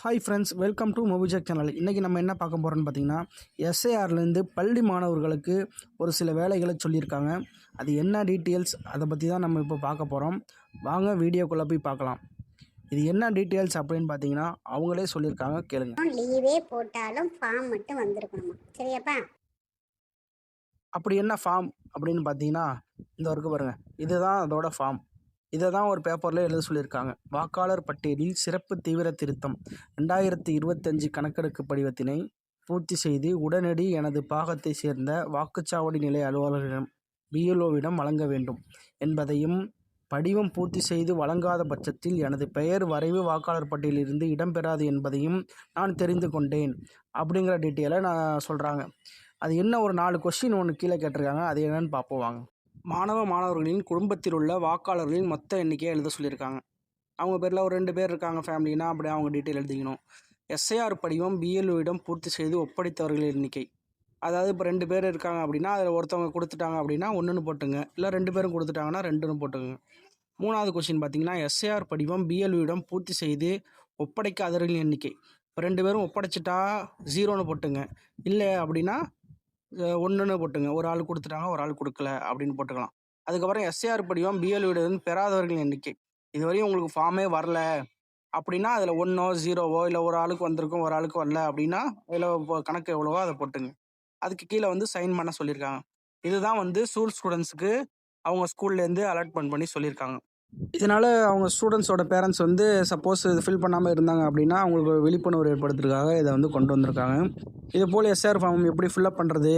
Hi friends welcome to மொபிஜெக் channel இன்றைக்கி நம்ம என்ன பார்க்க போகிறோம்னு பார்த்தீங்கன்னா எஸ்ஏஆர்லேருந்து பள்ளி மாணவர்களுக்கு ஒரு சில வேலைகளை சொல்லியிருக்காங்க. அது என்ன டீட்டெயில்ஸ் அதை பற்றி தான் நம்ம இப்போ பார்க்க போகிறோம் வாங்க வீடியோக்குள்ளே போய் பார்க்கலாம். இது என்ன டீட்டெயில்ஸ் அப்படின்னு பார்த்தீங்கன்னா அவங்களே சொல்லியிருக்காங்க. கேளுங்க. லீவே போட்டாலும் ஃபார்ம் மட்டும் வந்திருக்கணுமா? சரியாப்பா? அப்படி என்ன ஃபார்ம் அப்படின்னு பார்த்தீங்கன்னா இந்த வரைக்கும் பாருங்கள் இதுதான் அதோட ஃபார்ம் இதை தான் ஒரு பேப்பரில் எழுத சொல்லியிருக்காங்க. வாக்காளர் பட்டியலில் சிறப்பு தீவிர திருத்தம். ரெண்டாயிரத்தி இருபத்தஞ்சு கணக்கெடுப்பு படிவத்தினை பூர்த்தி செய்து உடனடி எனது பாகத்தை சேர்ந்த வாக்குச்சாவடி நிலை அலுவலரிடம் பிஎல்ஓவிடம் வழங்க வேண்டும். என்பதையும் படிவம் பூர்த்தி செய்து வழங்காத பட்சத்தில் எனது பெயர் வரைவு வாக்காளர் பட்டியலிருந்து இடம்பெறாது என்பதையும் நான் தெரிந்து கொண்டேன். அப்படிங்கிற டீட்டெயிலை நான் சொல்கிறாங்க அது என்ன ஒரு நாலு கொஸ்டின் ஒன்று கீழே கேட்டிருக்காங்க. அது என்னன்னு பார்ப்போம் வாங்க. மாணவ மாணவர்களின் குடும்பத்தில் உள்ள வாக்காளர்களின் மொத்த எண்ணிக்கையை எழுத சொல்லியிருக்காங்க. அவங்க பேரில் ஒரு ரெண்டு பேர் இருக்காங்க ஃபேமிலினா அப்படி அவங்க டீட்டெயில் எழுதிக்கணும். எஸ்ஐஆர் படிவம் பிஎல்ஓவிடம் பூர்த்தி செய்து ஒப்படைத்தவர்களின் எண்ணிக்கை. அதாவது இப்போ ரெண்டு பேர் இருக்காங்க அப்படின்னா அதில் ஒருத்தவங்க கொடுத்துட்டாங்க அப்படின்னா ஒன்றுன்னு போட்டுங்க. இல்லை ரெண்டு பேரும் கொடுத்துட்டாங்கன்னா ரெண்டுன்னு போட்டுங்க மூணாவது கொஸ்டின் பார்த்தீங்கன்னா எஸ்ஐஆர் படிவம் பிஎல்ஓவிடம் பூர்த்தி செய்து ஒப்படைக்காதவர்களின் எண்ணிக்கை. இப்போ ரெண்டு பேரும் ஒப்படைச்சிட்டா ஜீரோன்னு போட்டுங்க. இல்லை அப்படின்னா ஒன்றுன்னு போட்டுங்க. ஒரு ஆள் கொடுத்துட்டாங்க ஒரு ஆள் கொடுக்கல அப்படின்னு போட்டுக்கலாம். அதுக்கப்புறம் எஸ்ஏஆர் படிவம் பிஎல்விடன் பெறாதவர்கள் எண்ணிக்கை. இதுவரையும் உங்களுக்கு ஃபார்மே வரல அப்படின்னா அதில் ஒன்றோ ஜீரோவோ இல்லை ஒரு ஆளுக்கு வந்திருக்கும் ஒரு ஆளுக்கு வரல அப்படின்னா அதில் கணக்கு எவ்வளவோ அதை போட்டுங்க. அதுக்கு கீழே வந்து சைன் பண்ண சொல்லியிருக்காங்க. இதுதான் வந்து ஸ்கூல் ஸ்டூடெண்ட்ஸுக்கு அவங்க ஸ்கூல்லேருந்து அலாட்மெண்ட் பண்ணி சொல்லியிருக்காங்க. இதனால் அவங்க ஸ்டூடெண்ட்ஸோட பேரண்ட்ஸ் வந்து சப்போஸ் இது ஃபில் பண்ணாமல் இருந்தாங்க அப்படின்னா அவங்களுக்கு விழிப்புணர்வு ஏற்படுத்துறதுக்காக இதை வந்து கொண்டு வந்திருக்காங்க. இது போல் எஸ்ஆர் ஃபார்ம் எப்படி ஃபில்அப் பண்ணுறது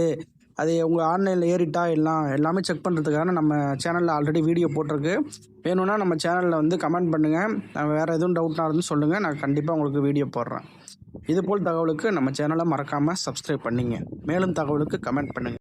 அது உங்கள் ஆன்லைனில் ஏறிட்டா எல்லாம் எல்லாமே செக் பண்ணுறதுக்கான நம்ம சேனலில் ஆல்ரெடி வீடியோ போட்டிருக்கு. வேணும்னா நம்ம சேனலில் வந்து கமெண்ட் பண்ணுங்கள் நான் வேறு எதுவும் டவுட்னா இருந்து சொல்லுங்கள் நான் கண்டிப்பாக உங்களுக்கு வீடியோ போடுறேன். இதுபோல் தகவலுக்கு நம்ம சேனலை மறக்காமல் சப்ஸ்கிரைப் பண்ணிங்க. மேலும் தகவலுக்கு கமெண்ட் பண்ணுங்கள்